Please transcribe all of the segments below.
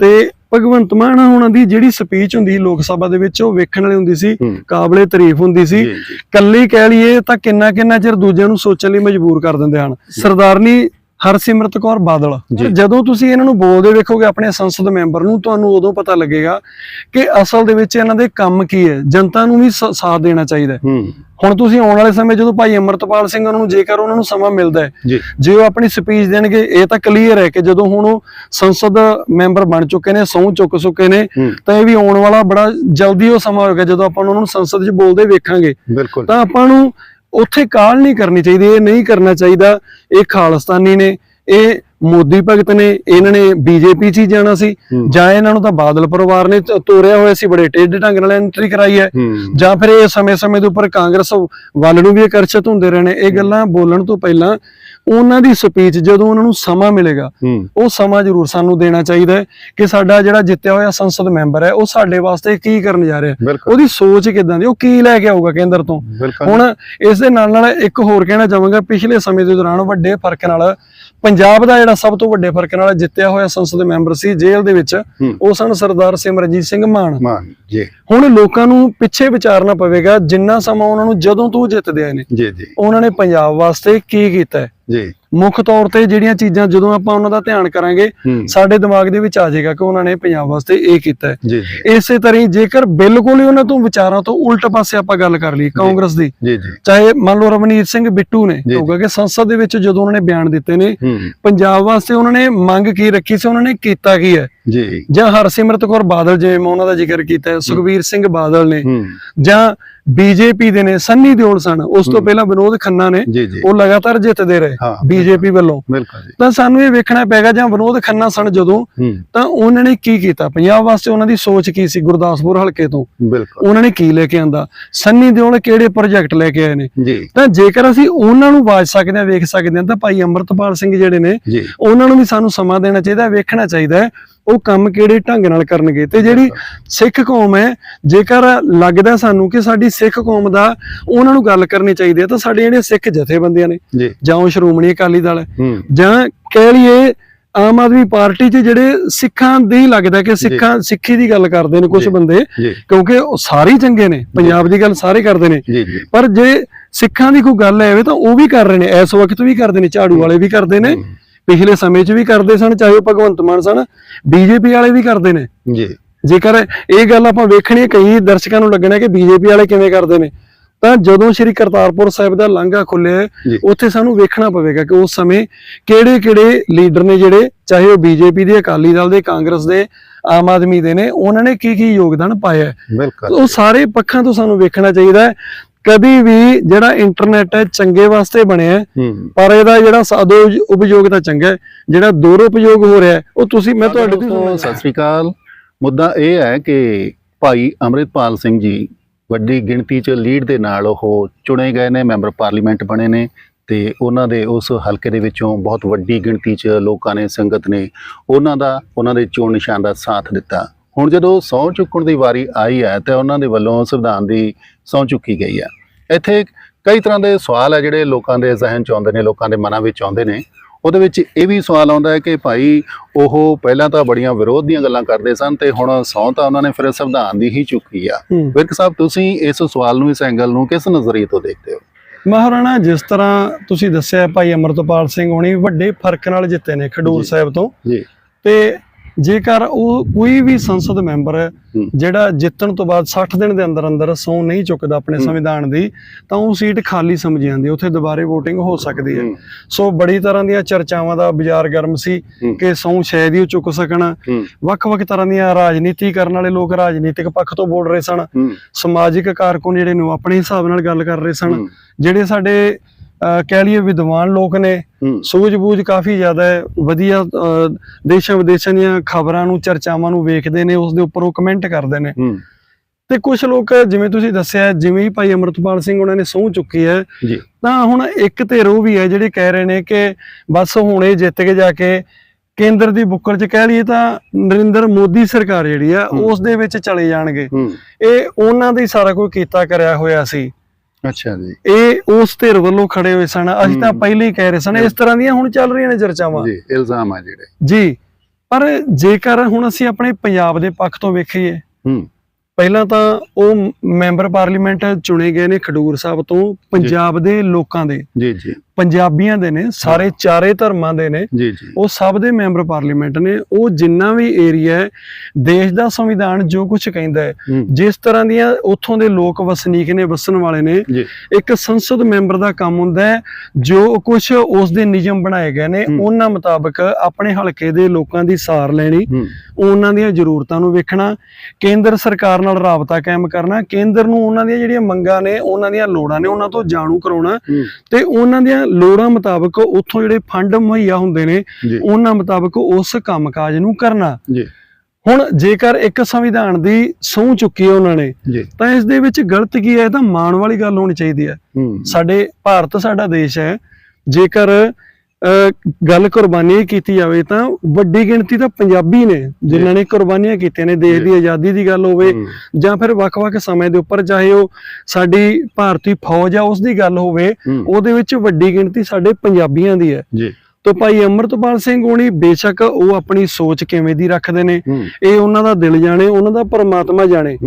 ਤੇ ਭਗਵੰਤ ਮਾਨ ਉਹਨਾਂ ਦੀ ਜਿਹੜੀ ਸਪੀਚ ਹੁੰਦੀ ਲੋਕ ਸਭਾ ਦੇ ਵਿੱਚ ਉਹ ਵੇਖਣ ਵਾਲੀ ਹੁੰਦੀ ਸੀ। ਕਾਬਲੇ ਤਾਰੀਫ ਹੁੰਦੀ ਸੀ। ਕੱਲੀ ਕਹਿ ਲਈਏ ਤਾਂ ਕਿੰਨਾ ਕਿੰਨਾ ਚਿਰ ਦੂਜਿਆਂ ਨੂੰ ਸੋਚਣ ਲਈ ਮਜਬੂਰ ਕਰ ਦਿੰਦੇ ਹਨ। ਸਰਦਾਰਨੀ ਹਰਸਿਮਰਤ ਕੌਰ ਬਾਦਲ। ਜਦੋਂ ਤੁਸੀਂ ਇਹਨਾਂ ਨੂੰ ਬੋਲਦੇ ਵੇਖੋਗੇ ਆਪਣੇ ਸੰਸਦ ਮੈਂਬਰ ਨੂੰ ਤੁਹਾਨੂੰ ਉਦੋਂ ਪਤਾ ਲੱਗੇਗਾ ਕਿ ਅਸਲ ਦੇ ਵਿੱਚ ਇਹਨਾਂ ਦੇ ਕੰਮ ਕੀ ਹੈ। ਜਨਤਾ ਨੂੰ ਵੀ ਸ- ਸਾਥ ਦੇਣਾ ਚਾਹੀਦਾ ਹੈ। ਹੁਣ ਤੁਸੀਂ ਆਉਣ ਵਾਲੇ ਸਮੇਂ ਜਦੋਂ ਭਾਈ ਅਮਰਤਪਾਲ ਸਿੰਘ ਉਹਨਾਂ ਨੂੰ ਜੇਕਰ ਉਹਨਾਂ ਨੂੰ ਸਮਾਂ ਮਿਲਦਾ ਹੈ ਜੀ। ਉਹ ਆਪਣੀ ਸਪੀਚ ਦੇਣਗੇ ਇਹ ਤਾਂ ਕਲੀਅਰ ਹੈ ਕਿ ਜਦੋਂ ਹੁਣ ਉਹ ਸੰਸਦ ਮੈਂਬਰ ਬਣ ਚੁੱਕੇ ਨੇ ਸਹੁੰ ਚੁੱਕ ਚੁੱਕੇ ਨੇ ਤਾਂ ਇਹ ਵੀ ਆਉਣ ਵਾਲਾ ਬੜਾ ਜਲਦੀ ਉਹ ਸਮਾਂ ਹੋਏਗਾ ਜਦੋਂ ਆਪਾਂ ਉਹਨਾਂ ਨੂੰ ਸੰਸਦ 'ਚ ਬੋਲਦੇ ਵੇਖਾਂਗੇ। ਤਾਂ ਆਪਾਂ ਨੂੰ ਉੱਥੇ ਕਾਲ ਨਹੀਂ ਕਰਨੀ ਚਾਹੀਦੀ ਇਹ ਨਹੀਂ ਕਰਨਾ ਚਾਹੀਦਾ। ਇਹ ਖਾਲਸਤਾਨੀ ਨੇ ਇਹ ਮੋਦੀ ਭਗਤ ਨੇ ਇਹਨਾਂ ਨੇ ਬੀਜੇਪੀ 'ਚ ਹੀ ਜਾਣਾ ਸੀ। ਜਾਂ ਇਹਨਾਂ ਨੂੰ ਤਾਂ ਬਾਦਲ ਪਰਿਵਾਰ ਨੇ ਤੋਰਿਆ ਹੋਇਆ ਸੀ ਬੜੇ ਟੇਢੇ ਢੰਗ ਨਾਲ ਐਂਟਰੀ ਕਰਾਈ ਹੈ। ਹੂੰ। ਜਾਂ ਫਿਰ ਇਹ ਸਮੇਂ-ਸਮੇਂ ਦੇ ਉੱਪਰ ਕਾਂਗਰਸ ਵੱਲ ਨੂੰ ਵੀ ਆਕਰਸ਼ਿਤ ਹੁੰਦੇ ਰਹੇ ਨੇ ਇਹ ਗੱਲਾਂ ਬੋਲਣ ਤੋਂ ਪਹਿਲਾਂ ਉਹਨਾਂ ਦੀ ਸਪੀਚ ਜਦੋਂ ਉਹਨਾਂ ਨੂੰ ਸਮਾਂ ਮਿਲੇਗਾ ਉਹ ਸਮਾਂ ਜ਼ਰੂਰ ਸਾਨੂੰ ਦੇਣਾ ਚਾਹੀਦਾ ਹੈ ਕਿ ਸਾਡਾ ਜਿਹੜਾ ਜਿੱਤਿਆ ਹੋਇਆ ਸੰਸਦ ਮੈਂਬਰ ਹੈ ਉਹ ਸਾਡੇ ਵਾਸਤੇ ਕੀ ਕਰਨ ਜਾ ਰਿਹਾ ਉਹਦੀ ਸੋਚ ਕਿਦਾਂ ਦੀ ਉਹ ਕੀ ਲੈ ਕੇ ਆਊਗਾ ਕੇਂਦਰ ਤੋਂ? ਹੁਣ ਇਸ ਦੇ ਨਾਲ ਨਾਲ ਇੱਕ ਹੋਰ ਕਹਿਣਾ ਚਾਹਾਂਗਾ ਪਿਛਲੇ ਸਮੇਂ ਦੇ ਦੌਰਾਨ ਵੱਡੇ ਫ਼ਰਕ ਨਾਲ ਪੰਜਾਬ ਦਾ ਜਿਹੜਾ ਸਭ ਤੋਂ ਵੱਡੇ ਫ਼ਰਕ ਨਾਲ ਜਿੱਤਿਆ ਹੋਇਆ ਸੰਸਦ ਮੈਂਬਰ ਸੀ ਜੇਲ੍ਹ ਦੇ ਵਿੱਚ। ਉਹ ਸਨ ਸਰਦਾਰ ਸਿਮਰਨਜੀਤ ਸਿੰਘ ਮਾਨ। ਮਾਨ ਜੀ। ਹੁਣ ਲੋਕਾਂ ਨੂੰ ਪਿੱਛੇ ਵਿਚਾਰਨਾ ਪਵੇਗਾ ਜਿੰਨਾ ਸਮਾਂ ਉਹਨਾਂ ਨੂੰ ਜਦੋਂ ਤੋਂ ਜਿੱਤਦੇ ਆਏ ਨੇ ਜੀ ਜੀ। ਉਹਨਾਂ ਨੇ ਪੰਜਾਬ ਵਾਸਤੇ ਕੀ ਕੀਤਾ ਹੈ ਜੀ ਮੁੱਖ ਤੌਰ ਤੇ ਜਿਹੜੀਆਂ ਚੀਜ਼ਾਂ ਜਦੋਂ ਆਪਾਂ ਉਹਨਾਂ ਦਾ ਧਿਆਨ ਕਰਾਂਗੇ ਸਾਡੇ ਦਿਮਾਗ ਦੇ ਵਿੱਚ ਆ ਜਾਏਗਾ ਕਿ ਉਹਨਾਂ ਨੇ ਪੰਜਾਬ ਵਾਸਤੇ ਇਹ ਕੀਤਾ ਇਸੇ ਤਰ੍ਹਾਂ ਜੇਕਰ ਬਿਲਕੁਲ ਹੀ ਉਹਨਾਂ ਤੋਂ ਵਿਚਾਰਾਂ ਤੋਂ ਉਲਟ ਪਾਸੇ ਆਪਾਂ ਗੱਲ ਕਰ ਲਈ ਕਾਂਗਰਸ ਦੀ ਚਾਹੇ ਮੰਨ ਲਓ ਰਵਨੀਤ ਸਿੰਘ ਬਿੱਟੂ ਨੇ ਜੀ। ਹੋਊਗਾ ਕਿ ਸੰਸਦ ਦੇ ਵਿੱਚ ਜਦੋਂ ਉਹਨਾਂ ਨੇ ਬਿਆਨ ਦਿੱਤੇ ਨੇ ਪੰਜਾਬ ਵਾਸਤੇ ਉਹਨਾਂ ਨੇ ਮੰਗ ਕੀ ਰੱਖੀ ਸੀ ਉਹਨਾਂ ਨੇ ਕੀਤਾ ਕੀ ਹੈ? ਜੀ। ਜਾਂ ਹਰਸਿਮਰਤ ਕੌਰ ਬਾਦਲ ਜਿਵੇਂ ਮੈਂ ਉਹਨਾਂ ਦਾ ਜ਼ਿਕਰ ਕੀਤਾ ਹੈ ਸੁਖਬੀਰ ਸਿੰਘ ਬਾਦਲ ਨੇ ਜਾਂ ਬੀਜੇਪੀ ਦੇ ਨੇ ਸੰਨੀ ਦਿਓਲ ਸਨ ਉਸ ਤੋਂ। ਪਹਿਲਾਂ ਵਿਨੋਦ ਖੰਨਾ ਨੇ ਉਹ ਲਗਾਤਾਰ ਜਿੱਤਦੇ ਰਹੇ ਬੀਜੇਪੀ ਵੱਲੋਂ। ਬਿਲਕੁਲ ਜੀ। ਤਾਂ ਸਾਨੂੰ ਇਹ ਵੇਖਣਾ ਪੈਗਾ ਜਾਂ ਵਿਨੋਦ ਖੰਨਾ ਸਨ ਜਦੋਂ ਤਾਂ ਉਹਨਾਂ ਨੇ ਕੀ ਕੀਤਾ? ਪੰਜਾਬ ਵਾਸਤੇ ਉਹਨਾਂ ਦੀ ਸੋਚ ਕੀ ਸੀ ਗੁਰਦਾਸਪੁਰ ਹਲਕੇ ਤੋਂ? ਬਿਲਕੁਲ। ਉਹਨਾਂ ਨੇ ਕੀ ਲੈ ਕੇ ਆਂਦਾ? ਸੰਨੀ ਦਿਓਲ ਕਿਹੜੇ ਪ੍ਰੋਜੈਕਟ ਲੈ ਕੇ ਆਏ ਨੇ? ਤਾਂ ਜੇਕਰ ਅਸੀਂ ਉਹਨਾਂ ਨੂੰ ਬਾਜ ਸਕਦੇ ਹਾਂ ਵੇਖ ਸਕਦੇ ਹਾਂ ਤਾਂ ਭਾਈ ਅੰਮ੍ਰਿਤਪਾਲ ਸਿੰਘ ਜਿਹੜੇ ਨੇ ਉਹਨਾਂ ਨੂੰ ਵੀ ਸਾਨੂੰ ਸਮਾਂ ਦੇਣਾ ਚਾਹੀਦਾ ਵੇਖਣਾ ਚਾਹੀਦਾ ਉਹ ਕੰਮ ਕਿਹੜੇ ਢੰਗ ਨਾਲ ਕਰਨਗੇ ਤੇ ਜਿਹੜੀ ਸਿੱਖ ਕੌਮ ਹੈ ਜੇਕਰ ਲੱਗਦਾ ਸਾਨੂੰ ਕਿ ਸਾਡੀ ਸਿੱਖ ਕੌਮ ਦਾ ਉਹਨਾਂ ਨੂੰ ਗੱਲ ਕਰਨੀ ਚਾਹੀਦੀ ਹੈ ਤਾਂ ਸਾਡੇ ਜਿਹੜੇ ਸਿੱਖ ਜਥੇਬੰਦੀਆਂ ਨੇ ਜੀ। ਉਹ ਸ਼੍ਰੋਮਣੀ ਅਕਾਲੀ ਦਲ ਜਾਂ ਕਹਿ ਲਈਏ ਆਮ ਆਦਮੀ ਪਾਰਟੀ 'ਚ ਜਿਹੜੇ ਸਿੱਖਾਂ ਦੇ ਲੱਗਦਾ ਕਿ ਸਿੱਖਾਂ ਸਿੱਖੀ ਦੀ ਗੱਲ ਕਰਦੇ ਨੇ ਕੁਝ। ਬੰਦੇ ਕਿਉਂਕਿ ਉਹ ਸਾਰੇ ਚੰਗੇ ਨੇ ਪੰਜਾਬ ਦੀ ਗੱਲ ਸਾਰੇ ਕਰਦੇ ਨੇ। ਪਰ ਜੇ ਸਿੱਖਾਂ ਦੀ ਕੋਈ ਗੱਲ ਐਵੇਂ ਤਾਂ ਉਹ ਵੀ ਕਰ ਰਹੇ ਨੇ ਇਸ ਵਕਤ ਵੀ ਕਰਦੇ ਨੇ ਝਾੜੂ ਵਾਲੇ ਵੀ ਕਰਦੇ ਨੇ ਪਿਛਲੇ ਸਮੇਂ 'ਚ ਵੀ ਕਰਦੇ ਸਨ ਚਾਹੇ ਉਹ ਭਗਵੰਤ ਮਾਨ ਸਨ ਬੀਜੇਪੀ ਵਾਲੇ ਵੀ ਕਰਦੇ ਨੇ। ਜੀ। ਜੇਕਰ ਇਹ ਗੱਲ ਆਪਾਂ ਵੇਖਣੀ ਹੈ ਕਈ ਦਰਸ਼ਕਾਂ ਨੂੰ ਲੱਗਣਾ ਕਿ ਬੀਜੇਪੀ ਵਾਲੇ ਕਿਵੇਂ ਕਰਦੇ ਨੇ। ਤਾਂ ਜਦੋਂ ਸ੍ਰੀ ਕਰਤਾਰਪੁਰ ਸਾਹਿਬ ਦਾ ਲਾਂਘਾ ਖੁੱਲਿਆ। ਉੱਥੇ ਸਾਨੂੰ ਵੇਖਣਾ ਪਵੇਗਾ ਕਿ ਉਸ ਸਮੇਂ ਕਿਹੜੇ-ਕਿਹੜੇ ਲੀਡਰ ਨੇ ਜਿਹੜੇ ਚਾਹੇ ਉਹ ਬੀਜੇਪੀ ਦੇ ਅਕਾਲੀ ਦਲ ਦੇ ਕਾਂਗਰਸ ਦੇ ਆਮ ਆਦਮੀ ਦੇ ਨੇ ਉਹਨਾਂ ਨੇ ਕੀ ਕੀ ਯੋਗਦਾਨ ਪਾਇਆ ਉਹ ਸਾਰੇ ਪੱਖਾਂ ਤੋਂ ਸਾਨੂੰ ਵੇਖਣਾ ਚਾਹੀਦਾ ਹੈ ਕਦੀ ਵੀ ਜਿਹੜਾ ਇੰਟਰਨੈਟ ਹੈ ਚੰਗੇ ਵਾਸਤੇ ਬਣਿਆ ਹੈ ਪਰ ਇਹਦਾ ਜਿਹੜਾ ਸਾਦੋ ਉਪਯੋਗ ਤਾਂ ਚੰਗਾ ਹੈ ਜਿਹੜਾ ਦੁਰਉਪਯੋਗ ਹੋ ਰਿਹਾ ਉਹ ਤੁਸੀਂ ਮੈਂ ਤੁਹਾਡੇ ਤੋਂ ਸਤਿ ਸ੍ਰੀ ਅਕਾਲ। ਮੁੱਦਾ ਇਹ ਹੈ ਕਿ ਭਾਈ ਅੰਮ੍ਰਿਤਪਾਲ ਸਿੰਘ ਜੀ ਵੱਡੀ ਗਿਣਤੀ 'ਚ ਲੀਡ ਦੇ ਨਾਲ ਉਹ ਚੁਣੇ ਗਏ ਨੇ ਮੈਂਬਰ ਪਾਰਲੀਮੈਂਟ ਬਣੇ ਨੇ ਤੇ ਉਹਨਾਂ ਦੇ ਉਸ ਹਲਕੇ ਦੇ ਵਿੱਚੋਂ ਬਹੁਤ ਵੱਡੀ ਗਿਣਤੀ 'ਚ ਲੋਕਾਂ ਨੇ ਸੰਗਤ ਨੇ ਉਹਨਾਂ ਦਾ ਉਹਨਾਂ ਦੇ ਚੋਣ ਨਿਸ਼ਾਨ ਦਾ ਸਾਥ ਦਿੱਤਾ। ਹੁਣ ਜਦੋਂ ਸਹੁੰ ਚੁੱਕਣ ਦੀ ਵਾਰੀ ਆਈ ਹੈ ਤੇ ਉਹਨਾਂ ਦੇ ਵੱਲੋਂ ਸੰਵਿਧਾਨ ਦੀ ਸਹੁੰ ਚੁੱਕੀ ਗਈ ਹੈ ਇੱਥੇ ਕਈ ਤਰ੍ਹਾਂ ਦੇ ਸਵਾਲ ਹੈ ਜਿਹੜੇ ਲੋਕਾਂ ਦੇ ਜ਼ਿਹਨ 'ਚ ਆਉਂਦੇ ਨੇ ਲੋਕਾਂ ਦੇ ਮਨਾਂ ਵਿੱਚ ਆਉਂਦੇ ਨੇ। ਉਹਦੇ ਵਿੱਚ ਇਹ ਵੀ ਸਵਾਲ ਆਉਂਦਾ ਹੈ ਕਿ ਭਾਈ ਉਹ ਪਹਿਲਾਂ ਤਾਂ ਬੜੀਆਂ ਵਿਰੋਧ ਦੀਆਂ ਗੱਲਾਂ ਕਰਦੇ ਸਨ ਤੇ ਹੁਣ ਸਹੁੰ ਤਾਂ ਉਹਨਾਂ ਨੇ ਫਿਰ ਸੰਵਿਧਾਨ ਦੀ ਹੀ ਚੁੱਕੀ ਆ। ਵਿਰਕ ਸਾਹਿਬ ਤੁਸੀਂ ਇਸ ਸਵਾਲ ਨੂੰ ਇਸ ਐਂਗਲ ਨੂੰ ਕਿਸ ਨਜ਼ਰੀਏ ਤੋਂ ਦੇਖਦੇ ਹੋ? ਮਹਾਰਾਣਾ ਜਿਸ ਤਰ੍ਹਾਂ ਤੁਸੀਂ ਦੱਸਿਆ ਭਾਈ ਅਮਰਤਪਾਲ ਸਿੰਘ ਹੋਣੀ ਵੱਡੇ ਫ਼ਰਕ ਨਾਲ ਜਿੱਤੇ ਨੇ ਖਡੂਰ। ਸਾਹਿਬ ਤੋਂ। ਜੀ। ਤੇ ਜੇਕਰ ਉਹ ਕੋਈ ਵੀ ਸੰਸਦ ਮੈਂਬਰ। ਜਿਹੜਾ ਜਿੱਤਣ ਤੋਂ ਬਾਅਦ 60 ਦਿਨ ਦੇ ਅੰਦਰ ਅੰਦਰ ਸੌ ਨਹੀਂ ਚੁੱਕਦਾ ਆਪਣੇ। ਸੰਵਿਧਾਨ ਦੀ ਤਾਂ ਉਹ ਸੀਟ ਖਾਲੀ ਸਮਝੀ ਜਾਂਦੀ ਉੱਥੇ ਦੁਬਾਰੇ VOTING ਹੋ ਸਕਦੀ ਹੈ। ਸੋ ਬੜੀ ਤਰ੍ਹਾਂ ਦੀਆਂ ਚਰਚਾਵਾਂ ਦਾ ਬਾਜ਼ਾਰ ਗਰਮ ਸੀ। ਕਿ ਸੌ ਸ਼ਾਇਦ ਹੀ ਉਹ ਚੁੱਕ ਸਕਣ। ਵੱਖ-ਵੱਖ ਤਰ੍ਹਾਂ ਦੀਆਂ ਰਾਜਨੀਤੀ ਕਰਨ ਵਾਲੇ ਲੋਕ ਰਾਜਨੀਤਿਕ ਪੱਖ ਤੋਂ ਬੋਲ ਰਹੇ ਸਨ। ਸਮਾਜਿਕ ਕਾਰਕੁਨ ਜਿਹੜੇ ਨੂੰ ਆਪਣੇ ਹਿਸਾਬ ਨਾਲ ਗੱਲ ਕਰ ਰਹੇ ਸਨ। ਜਿਹੜੇ ਸਾਡੇ ਕਹਿ ਲਈਏ ਵਿਦਵਾਨ ਲੋਕ ਨੇ ਸੂਝ-ਬੂਝ ਕਾਫੀ ਜ਼ਿਆਦਾ ਹੈ। ਵਧੀਆ ਦੇਸ਼ਾਂ ਵਿਦੇਸ਼ਾਂ ਦੀਆਂ ਖਬਰਾਂ ਨੂੰ ਚਰਚਾਵਾਂ ਨੂੰ ਵੇਖਦੇ ਨੇ ਉਸ ਦੇ ਉੱਪਰ ਉਹ ਕਮੈਂਟ ਕਰਦੇ ਨੇ। ਤੇ ਕੁਝ ਲੋਕ ਜਿਵੇਂ ਤੁਸੀਂ ਦੱਸਿਆ ਜਿਵੇਂ ਹੀ ਭਾਈ ਅਮਰਤਪਾਲ ਸਿੰਘ ਉਹਨਾਂ ਨੇ ਸਹੁੰ ਚੁੱਕੀ ਹੈ ਤਾਂ ਹੁਣ ਇੱਕ ਧਿਰ ਉਹ ਵੀ ਹੈ ਜਿਹੜੇ ਕਹਿ ਰਹੇ ਨੇ ਕਿ ਬਸ ਹੁਣ ਇਹ ਜਿੱਤ ਕੇ ਜਾ ਕੇ ਕੇਂਦਰ ਦੀ ਬੁੱਕਲ 'ਚ ਕਹਿ ਲਈਏ ਤਾਂ ਨਰਿੰਦਰ ਮੋਦੀ ਸਰਕਾਰ ਜਿਹੜੀ ਆ। ਉਸ ਦੇ ਵਿੱਚ ਚਲੇ ਜਾਣਗੇ। ਇਹ ਉਹਨਾਂ ਦਾ ਹੀ ਸਾਰਾ ਕੁਝ ਕੀਤਾ ਕਰਿਆ ਹੋਇਆ ਸੀ। ਅੱਛਾ ਜੀ। ਇਹ ਉਸ ਧਿਰ ਵੱਲੋਂ ਖੜੇ ਹੋਏ ਸਨ। ਅਸੀਂ ਤਾਂ। ਪਹਿਲੇ ਹੀ ਕਹਿ ਰਹੇ ਸਨ ਇਸ ਤਰ੍ਹਾਂ ਦੀਆਂ ਹੁਣ ਚੱਲ ਰਹੀਆਂ ਨੇ ਚਰਚਾਵਾਂ। ਜੀ ਇਲਜ਼ਾਮ ਆ ਜਿਹੜੇ। ਜੀ ਪਰ ਜੇਕਰ ਹੁਣ ਅਸੀਂ ਆਪਣੇ ਪੰਜਾਬ ਦੇ ਪੱਖ ਤੋਂ ਵੇਖੀਏ ਹੂੰ। ਪਹਿਲਾਂ ਤਾਂ ਉਹ ਮੈਂਬਰ ਪਾਰਲੀਮੈਂਟ ਚੁਣੇ ਗਏ ਨੇ ਖਡੂਰ ਸਾਹਿਬ ਤੋਂ ਪੰਜਾਬ ਦੇ ਲੋਕਾਂ ਦੇ। ਜੀ ਜੀ। ਪੰਜਾਬੀਆਂ ਦੇ ਨੇ ਸਾਰੇ ਚਾਰੇ ਧਰਮਾਂ ਦੇ ਨੇ। ਜੀ ਜੀ। ਉਹ ਸਭ ਦੇ ਮੈਂਬਰ ਪਾਰਲੀਮੈਂਟ ਨੇ। ਉਹ ਜਿੰਨਾ ਵੀ ਏਰੀਆ ਹੈ ਦੇਸ਼ ਦਾ ਸੰਵਿਧਾਨ ਜੋ ਕੁਝ ਕਹਿੰਦਾ ਹੈ ਜਿਸ ਤਰ੍ਹਾਂ ਦੀਆਂ ਉੱਥੋਂ ਦੇ ਲੋਕ ਵਸਨੀਕ ਨੇ ਵਸਣ ਵਾਲੇ ਨੇ ਇੱਕ ਸੰਸਦ ਮੈਂਬਰ ਦਾ ਕੰਮ ਹੁੰਦਾ ਹੈ ਜੋ ਕੁਝ ਉਸ ਦੇ ਨਿਯਮ ਬਣਾਏ ਗਏ ਨੇ। ਉਹਨਾਂ ਮੁਤਾਬਕ ਆਪਣੇ ਹਲਕੇ ਦੇ ਲੋਕਾਂ ਦੀ ਸਾਰ ਲੈਣੀ ਉਹਨਾਂ ਦੀਆਂ ਜ਼ਰੂਰਤਾਂ ਨੂੰ ਵੇਖਣਾ ਕੇਂਦਰ ਸਰਕਾਰ ਨਾਲ ਰਾਬਤਾ ਕਾਇਮ ਕਰਨਾ ਕੇਂਦਰ ਨੂੰ ਉਹਨਾਂ ਦੀਆਂ ਜਿਹੜੀਆਂ ਮੰਗਾਂ ਨੇ ਉਹਨਾਂ ਦੀਆਂ ਲੋੜਾਂ ਨੇ ਉਹਨਾਂ ਤੋਂ ਜਾਣੂ ਕਰਾਉਣਾ ਤੇ ਉਹਨਾਂ ਦੀਆਂ ਲੋੜਾਂ ਮੁਤਾਬਕ ਉੱਥੋਂ ਜਿਹੜੇ ਫੰਡ ਮੁਹੱਈਆ ਹੁੰਦੇ ਨੇ ਉਹਨਾਂ ਮੁਤਾਬਕ ਉਸ ਕੰਮਕਾਜ ਨੂੰ ਕਰਨਾ ਜੀ। ਹੁਣ ਜੇਕਰ ਇੱਕ ਸੰਵਿਧਾਨ ਦੀ ਸਹੁੰ ਚੁੱਕੀ ਹੈ ਉਹਨਾਂ ਨੇ ਤਾਂ ਇਸ ਦੇ ਵਿੱਚ ਗਲਤ ਕੀ ਹੈ? ਇਹ ਤਾਂ ਮਾਣ ਵਾਲੀ ਗੱਲ ਹੋਣੀ ਚਾਹੀਦੀ ਹੈ। ਸਾਡੇ ਭਾਰਤ ਸਾਡਾ ਦੇਸ਼ ਹੈ। ਜੇਕਰ ਗੱਲ ਕੁਰਬਾਨੀ ਦੀ ਕੀਤੀ ਜਾਵੇ ਤਾਂ ਵੱਡੀ ਗਿਣਤੀ ਤਾਂ ਪੰਜਾਬੀ ਨੇ ਜਿਨ੍ਹਾਂ ਨੇ ਕੁਰਬਾਨੀਆਂ ਕੀਤੀਆਂ ਨੇ ਦੇਸ਼ ਦੀ ਆਜ਼ਾਦੀ ਦੀ ਗੱਲ ਹੋਵੇ ਜਾਂ ਫਿਰ ਵੱਖ-ਵੱਖ ਸਮੇਂ ਦੇ ਉੱਪਰ ਚਾਹੇ ਉਹ ਸਾਡੀ ਭਾਰਤੀ ਫੌਜ ਆ ਉਸ ਦੀ ਗੱਲ ਹੋਵੇ ਉਹਦੇ ਵਿੱਚ ਵੱਡੀ ਗਿਣਤੀ ਸਾਡੇ ਪੰਜਾਬੀਆਂ ਦੀ ਹੈ। ਜੀ। ਤਾਂ ਭਾਈ ਅਮਰਤਪਾਲ ਸਿੰਘ ਹੋਣੀ ਬੇਸ਼ੱਕ ਉਹ ਆਪਣੀ ਸੋਚ ਕਿਵੇਂ ਦੀ ਰੱਖਦੇ ਨੇ? ਇਹ ਉਹਨਾਂ ਦਾ ਦਿਲ ਜਾਣੇ ਉਹਨਾਂ ਦਾ ਪਰਮਾਤਮਾ ਜਾਣੇ।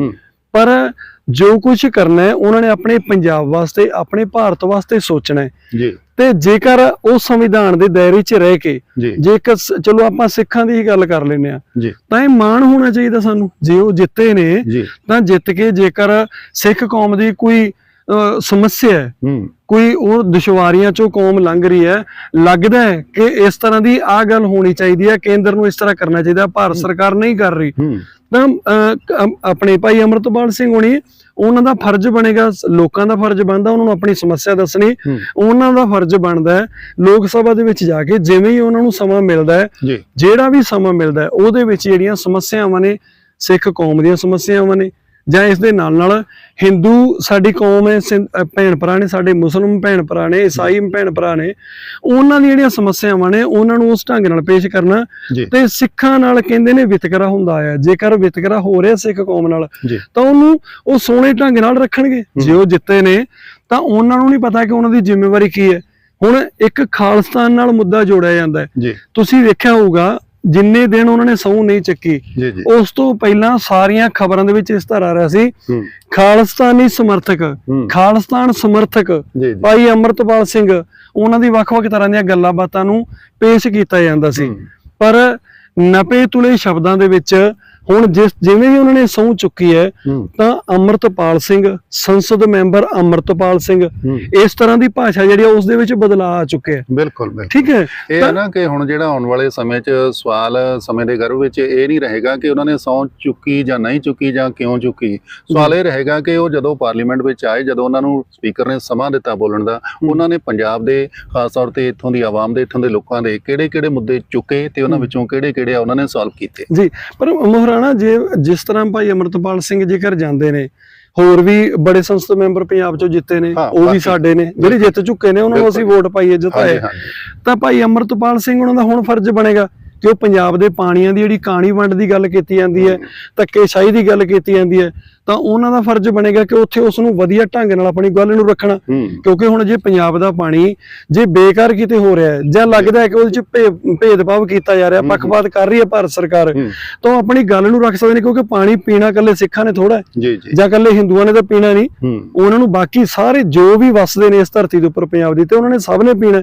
ਪਰ ਜੋ ਕੁਝ ਕਰਨਾ ਹੈ ਉਹਨਾਂ ਨੇ ਆਪਣੇ ਪੰਜਾਬ ਵਾਸਤੇ ਆਪਣੇ ਭਾਰਤ ਵਾਸਤੇ ਸੋਚਣਾ ਹੈ। ਜੀ। ਤੇ ਜੇਕਰ ਉਹ ਸੰਵਿਧਾਨ ਦੇ ਦਾਇਰੇ 'ਚ ਰਹਿ ਕੇ ਜੇਕਰ ਚਲੋ ਆਪਾਂ ਸਿੱਖਾਂ ਦੀ ਹੀ ਗੱਲ ਕਰ ਲੈਂਦੇ ਆ ਤਾਂ ਇਹ ਮਾਣ ਹੋਣਾ ਚਾਹੀਦਾ ਸਾਨੂੰ। ਜੇ ਉਹ ਜਿੱਤੇ ਨੇ ਤਾਂ ਜਿੱਤ ਕੇ ਜੇਕਰ ਸਿੱਖ ਕੌਮ ਦੀ ਕੋਈ ਸਮੱਸਿਆ ਹੈ ਕੋਈ ਉਹ ਦੁਸ਼ਵਾਰੀਆਂ ਚੋਂ ਕੌਮ ਲੰਘ ਰਹੀ ਹੈ ਲੱਗਦਾ ਹੈ ਕਿ ਇਸ ਤਰ੍ਹਾਂ ਦੀ ਆ ਗੱਲ ਹੋਣੀ ਚਾਹੀਦੀ ਹੈ ਕੇਂਦਰ ਨੂੰ ਇਸ ਤਰ੍ਹਾਂ ਕਰਨਾ ਚਾਹੀਦਾ ਭਾਰਤ ਸਰਕਾਰ ਨਹੀਂ ਕਰ ਰਹੀ। ਤਾਂ ਆਪਣੇ ਭਾਈ ਅਮਰਤਪਾਲ ਸਿੰਘ ਹੋਣੀ ਉਹਨਾਂ ਦਾ ਫਰਜ਼ ਬਣੇਗਾ ਲੋਕਾਂ ਦਾ ਫਰਜ਼ ਬਣਦਾ ਉਹਨਾਂ ਨੂੰ ਆਪਣੀ ਸਮੱਸਿਆ ਦੱਸਣੀ। ਉਹਨਾਂ ਦਾ ਫਰਜ਼ ਬਣਦਾ ਹੈ ਲੋਕ ਸਭਾ ਦੇ ਵਿੱਚ ਜਾ ਕੇ ਜਿਵੇਂ ਹੀ ਉਹਨਾਂ ਨੂੰ ਸਮਾਂ ਮਿਲਦਾ ਹੈ ਜਿਹੜਾ ਵੀ ਸਮਾਂ ਮਿਲਦਾ ਹੈ ਉਹਦੇ ਵਿੱਚ ਜਿਹੜੀਆਂ ਸਮੱਸਿਆਵਾਂ ਨੇ ਸਿੱਖ ਕੌਮ ਦੀਆਂ ਸਮੱਸਿਆਵਾਂ ਨੇ ਜਾਂ ਇਸ ਦੇ ਨਾਲ ਨਾਲ ਹਿੰਦੂ ਸਾਡੀ ਕੌਮ ਹੈ ਭੈਣ ਭਰਾ ਨੇ ਸਾਡੇ ਮੁਸਲਮਾਨ ਭੈਣ ਭਰਾ ਨੇ ਈਸਾਈ ਭੈਣ ਭਰਾ ਨੇ ਉਹਨਾਂ ਦੀਆਂ ਜਿਹੜੀਆਂ ਸਮੱਸਿਆਵਾਂ ਨੇ ਉਹਨਾਂ ਨੂੰ ਉਸ ਢੰਗ ਨਾਲ ਪੇਸ਼ ਕਰਨਾ ਤੇ ਸਿੱਖਾਂ ਨਾਲ ਕਹਿੰਦੇ ਨੇ ਵਿਤਕਰਾ ਹੁੰਦਾ ਆ ਜੇਕਰ ਵਿਤਕਰਾ ਹੋ ਰਿਹਾ ਸਿੱਖ ਕੌਮ ਨਾਲ ਤਾਂ ਉਹਨੂੰ ਉਹ ਸੋਹਣੇ ਢੰਗ ਨਾਲ ਰੱਖਣਗੇ। ਜੇ ਉਹ ਜਿੱਤੇ ਨੇ ਤਾਂ ਉਹਨਾਂ ਨੂੰ ਨਹੀਂ ਪਤਾ ਕਿ ਉਹਨਾਂ ਦੀ ਜ਼ਿੰਮੇਵਾਰੀ ਕੀ ਹੈ। ਹੁਣ ਇੱਕ ਖਾਲਸਤਾਨ ਨਾਲ ਮੁੱਦਾ ਜੋੜਿਆ ਜਾਂਦਾ ਹੈ। ਤੁਸੀਂ ਵੇਖਿਆ ਹੋਊਗਾ ਜਿੰਨੇ ਦਿਨ ਉਹਨਾਂ ਨੇ ਸਹੁੰ ਨਹੀਂ ਚੱਕੀ ਉਸ ਤੋਂ ਪਹਿਲਾਂ ਸਾਰੀਆਂ ਖਬਰਾਂ ਦੇ ਵਿੱਚ ਇਸ ਤਰ੍ਹਾਂ ਆ ਰਿਹਾ ਸੀ। ਖਾਲਸਤਾਨੀ ਸਮਰਥਕ ਖਾਲਸਤਾਨ ਸਮਰਥਕ ਭਾਈ ਅਮਰਤਪਾਲ ਸਿੰਘ ਉਹਨਾਂ ਦੀ ਵੱਖ-ਵੱਖ ਤਰ੍ਹਾਂ ਦੀਆਂ ਗੱਲਾਂ ਬਾਤਾਂ ਨੂੰ ਪੇਸ਼ ਕੀਤਾ ਜਾਂਦਾ ਸੀ। ਪਰ ਨਪੇ ਤੁਲੇ ਸ਼ਬਦਾਂ ਦੇ ਵਿੱਚ ਹੁਣ ਜਿਸ ਜਿਵੇਂ ਹੀ ਉਹਨਾਂ ਨੇ ਸਹੁੰ ਚੁੱਕੀ ਹੈ ਤਾਂ ਅਮਰਤਪਾਲ ਸਿੰਘ ਸੰਸਦ ਮੈਂਬਰ ਅਮਰਤਪਾਲ ਸਿੰਘ ਇਸ ਤਰ੍ਹਾਂ ਦੀ ਭਾਸ਼ਾ ਜਿਹੜੀ ਉਸ ਦੇ ਵਿੱਚ ਬਦਲਾਅ ਆ ਚੁੱਕਿਆ ਹੈ ਬਿਲਕੁਲ ਠੀਕ ਹੈ? ਇਹ ਹੈ ਨਾ ਕਿ ਹੁਣ ਜਿਹੜਾ ਆਉਣ ਵਾਲੇ ਸਮੇਂ 'ਚ ਸਵਾਲ ਸਮੇਂ ਦੇ ਗਰਭ ਵਿੱਚ ਇਹ ਨਹੀਂ ਰਹੇਗਾ ਕਿ ਉਹਨਾਂ ਨੇ ਸਹੁੰ ਚੁੱਕੀ ਜਾਂ ਨਹੀਂ ਚੁੱਕੀ ਜਾਂ ਕਿਉਂ ਚੁੱਕੀ। ਸਵਾਲ ਇਹ ਰਹੇਗਾ ਕਿ ਉਹ ਜਦੋਂ ਪਾਰਲੀਮੈਂਟ ਵਿੱਚ ਆਏ ਜਦੋਂ ਉਹਨਾਂ ਨੂੰ ਸਪੀਕਰ ਨੇ ਸਮਾਂ ਦਿੱਤਾ ਬੋਲਣ ਦਾ ਉਹਨਾਂ ਨੇ ਪੰਜਾਬ ਦੇ ਖਾਸ ਤੌਰ ਤੇ ਇੱਥੋਂ ਦੀ ਆਵਾਮ ਦੇ ਇੱਥੋਂ ਦੇ ਲੋਕਾਂ ਦੇ ਕਿਹੜੇ-ਕਿਹੜੇ ਮੁੱਦੇ ਚੁੱਕੇ ਤੇ ਉਹਨਾਂ। ਵਿੱਚੋਂ ਕਿਹੜੇ-ਕਿਹੜੇ ਆ ਉਹਨਾਂ ਨੇ ਸੋਲਵ ਕੀਤੇ। ਜੀ ਪਰ ਮੋਹਰਾਣਾ ਜੇ ਜਿਸ ਤਰ੍ਹਾਂ ਭਾਈ ਅਮਰਤਪਾਲ ਸਿੰਘ ਜੇਕਰ ਜਾਂਦੇ ਨੇ ਹੋਰ ਵੀ ਬੜੇ ਸੰਸਦ ਮੈਂਬਰ ਪੰਜਾਬ ਚੋਂ ਜਿੱਤੇ ਨੇ ਉਹ ਵੀ ਸਾਡੇ ਨੇ ਜਿਹੜੇ ਜਿੱਤ ਚੁੱਕੇ ਨੇ ਉਹਨਾਂ ਨੂੰ ਅਸੀਂ। ਵੋਟ ਪਾਈਏ ਜਿਤਾਏ ਤਾਂ ਭਾਈ ਅਮਰਤਪਾਲ ਸਿੰਘ ਉਹਨਾਂ ਦਾ ਹੁਣ ਫਰਜ਼ ਬਣੇਗਾ ਕਿ ਉਹ ਪੰਜਾਬ ਦੇ ਪਾਣੀਆਂ ਦੀ ਜਿਹੜੀ ਕਾਣੀ ਵੰਡ ਦੀ ਗੱਲ ਕੀਤੀ ਜਾਂਦੀ ਹੈ। ਧੱਕੇਸ਼ਾਹੀ ਦੀ ਗੱਲ ਕੀਤੀ ਜਾਂਦੀ ਹੈ ਤਾਂ ਉਹਨਾਂ ਦਾ ਫਰਜ਼ ਬਣੇਗਾ ਕਿ ਉੱਥੇ ਉਸ ਨੂੰ ਵਧੀਆ ਢੰਗ ਨਾਲ ਆਪਣੀ ਗੱਲ ਨੂੰ ਰੱਖਣਾ। ਕਿਉਂਕਿ ਹੁਣ ਜੇ ਪੰਜਾਬ ਦਾ ਪਾਣੀ ਜੇ ਬੇਕਾਰ ਕਿਤੇ ਹੋ ਰਿਹਾ ਹੈ ਜਾਂ ਲੱਗਦਾ ਹੈ ਕਿ ਉਹਦੇ ਚ ਭੇਦਭਾਵ ਕੀਤਾ ਜਾ ਰਿਹਾ। ਪੱਖਪਾਤ ਕਰ ਰਹੀ ਹੈ ਭਾਰਤ ਸਰਕਾਰ ਤਾਂ ਆਪਣੀ ਗੱਲ ਨੂੰ ਰੱਖ ਸਕਦੇ ਨੇ ਕਿਉਂਕਿ ਪਾਣੀ ਪੀਣਾ ਕੱਲੇ ਸਿੱਖਾਂ ਨੇ ਥੋੜਾ ਜੀ ਕੱਲੇ ਹਿੰਦੂਆਂ ਨੇ ਤਾਂ ਪੀਣਾ ਨਹੀਂ। ਉਹਨਾਂ ਨੂੰ ਬਾਕੀ ਸਾਰੇ ਜੋ ਵੀ ਵਸਦੇ ਨੇ ਇਸ ਧਰਤੀ ਦੇ ਉੱਪਰ ਪੰਜਾਬ ਦੀ ਤੇ ਉਹਨਾਂ ਨੇ ਸਭ ਨੇ ਪੀਣਾ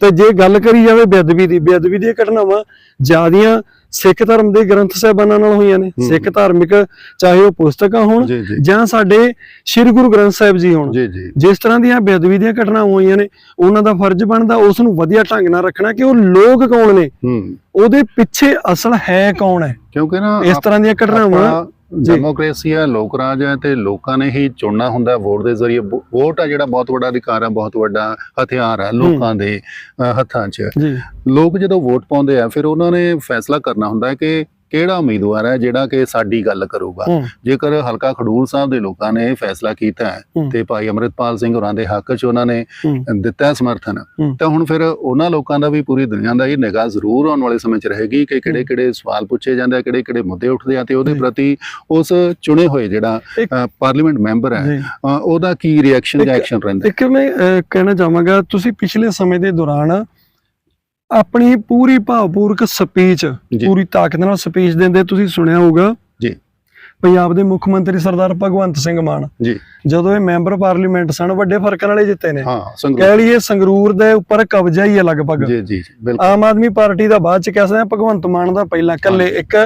ਤੇ ਜੇ ਗੱਲ ਕਰੀ ਜਾਵੇ ਬੇਅਦਬੀ ਦੀ ਬੇਅਦਬੀ ਦੀਆਂ ਘਟਨਾਵਾਂ ਜਿਆਦੀਆਂ ਸਿੱਖ ਧਰਮ ਦੇ ਗ੍ਰੰਥ ਸਾਹਿਬਾਨਾਂ ਨਾਲ ਹੋਈਆਂ ਨੇ। ਸਿੱਖ ਧਾਰਮਿਕ ਚਾਹੇ ਉਹ ਪੁਸਤਕਾਂ ਹੋਣ ਜੀ ਸਾਡੇ ਸ੍ਰੀ ਗੁਰੂ ਗ੍ਰੰਥ ਸਾਹਿਬ ਜੀ ਹੋਣ। ਜਿਸ ਤਰ੍ਹਾਂ ਦੀਆਂ ਬੇਅਦਬੀ ਦੀਆਂ ਘਟਨਾਵਾਂ ਹੋਈਆਂ ਨੇ ਉਹਨਾਂ ਦਾ ਫਰਜ਼ ਬਣਦਾ ਉਸ ਨੂੰ ਵਧੀਆ ਢੰਗ ਨਾਲ ਰੱਖਣਾ ਕਿ ਉਹ ਲੋਕ ਕੌਣ ਨੇ। ਉਹਦੇ ਪਿੱਛੇ ਅਸਲ ਹੈ ਕੌਣ ਹੈ? ਕਿਉਂਕਿ ਨਾ ਇਸ ਤਰ੍ਹਾਂ ਦੀਆਂ ਘਟਨਾਵਾਂ। ਡੈਮੋਕ੍ਰੇਸੀ ਹੈ ਲੋਕ ਰਾਜ ਹੈ ਤੇ ਲੋਕਾਂ ਨੇ ਹੀ ਚੁਣਨਾ ਹੁੰਦਾ ਵੋਟ ਦੇ ਜ਼ਰੀਏ। ਵੋਟ ਆ ਜਿਹੜਾ ਬਹੁਤ ਵੱਡਾ ਅਧਿਕਾਰ ਹੈ ਬਹੁਤ ਵੱਡਾ ਹਥਿਆਰ ਹੈ ਲੋਕਾਂ ਦੇ ਹੱਥਾਂ 'ਚ। ਲੋਕ ਜਦੋਂ ਵੋਟ ਪਾਉਂਦੇ ਆ ਫਿਰ ਉਹਨਾਂ ਨੇ ਫੈਸਲਾ ਕਰਨਾ ਹੁੰਦਾ ਕਿ ਕਿਹੜਾ ਉਮੀਦਵਾਰ ਹੈ ਜਿਹੜਾ ਕਿ ਸਾਡੀ ਗੱਲ ਕਰੂਗਾ ਜੇਕਰ ਹਲਕਾ ਖਡੂਰ ਸਾਹਿਬ ਦੇ ਲੋਕਾਂ ਨੇ ਇਹ ਫੈਸਲਾ ਕੀਤਾ ਹੈ। ਤੇ ਭਾਈ ਅਮਰਿਤਪਾਲ ਸਿੰਘ ਹੋਰਾਂ ਦੇ ਹੱਕ 'ਚ ਉਹਨਾਂ ਨੇ ਦਿੱਤਾ ਸਮਰਥਨ। ਤਾਂ ਹੁਣ ਫਿਰ ਉਹਨਾਂ ਲੋਕਾਂ ਦਾ ਵੀ ਪੂਰੀ ਦੁਨੀਆ ਦਾ ਇਹ ਨਿਗਾਹ ਜ਼ਰੂਰ ਆਉਣ ਵਾਲੇ ਸਮੇਂ 'ਚ ਰਹੇਗੀ ਕਿ ਕਿਹੜੇ ਕਿਹੜੇ ਸਵਾਲ ਪੁੱਛੇ ਜਾਂਦੇ ਆ ਕਿਹੜੇ ਕਿਹੜੇ ਮੁੱਦੇ ਉੱਠਦੇ ਆ ਤੇ ਉਹਦੇ। ਪ੍ਰਤੀ ਉਸ ਚੁਣੇ ਹੋਏ ਜਿਹੜਾ ਪਾਰਲੀਮੈਂਟ ਮੈਂਬਰ ਹੈ ਉਹਦਾ ਕੀ ਰਿਐਕਸ਼ਨ ਜਾਂ ਐਕਸ਼ਨ ਰਹਿੰਦਾ? ਇੱਕ ਮੈਂ ਕਹਿਣਾ ਚਾਹਾਂਗਾ ਤੁਸੀਂ ਪਿਛਲੇ ਸਮੇਂ ਦੇ ਦੌਰਾਨ ਆਪਣੀ ਪੂਰੀ ਭਾਵਪੂਰਕ ਸਪੀਚ। ਪੂਰੀ ਤਾਕਤ ਨਾਲ ਸਪੀਚ ਦਿੰਦੇ ਤੁਸੀਂ ਸੁਣਿਆ ਹੋਊਗਾ। ਜੀ। ਪੰਜਾਬ ਦੇ ਮੁੱਖ ਮੰਤਰੀ ਸਰਦਾਰ ਭਗਵੰਤ ਸਿੰਘ ਮਾਨ। ਜੀ। ਜਦੋਂ ਇਹ ਮੈਂਬਰ ਪਾਰਲੀਮੈਂਟ ਸਨ ਵੱਡੇ ਫ਼ਰਕ ਨਾਲ ਜਿੱਤੇ ਨੇ। ਹਾਂ ਕਹਿ ਲਈਏ ਸੰਗਰੂਰ ਦੇ ਉੱਪਰ ਕਬਜ਼ਾ ਹੀ ਹੈ ਲਗਭਗ। ਜੀ ਜੀ ਬਿਲਕੁਲ। ਆਮ ਆਦਮੀ ਪਾਰਟੀ ਦਾ ਬਾਅਦ ਚ ਕਹਿ ਸਕਦੇ ਹਾਂ ਭਗਵੰਤ ਮਾਨ ਦਾ ਪਹਿਲਾਂ ਕੱਲੇ ਇੱਕ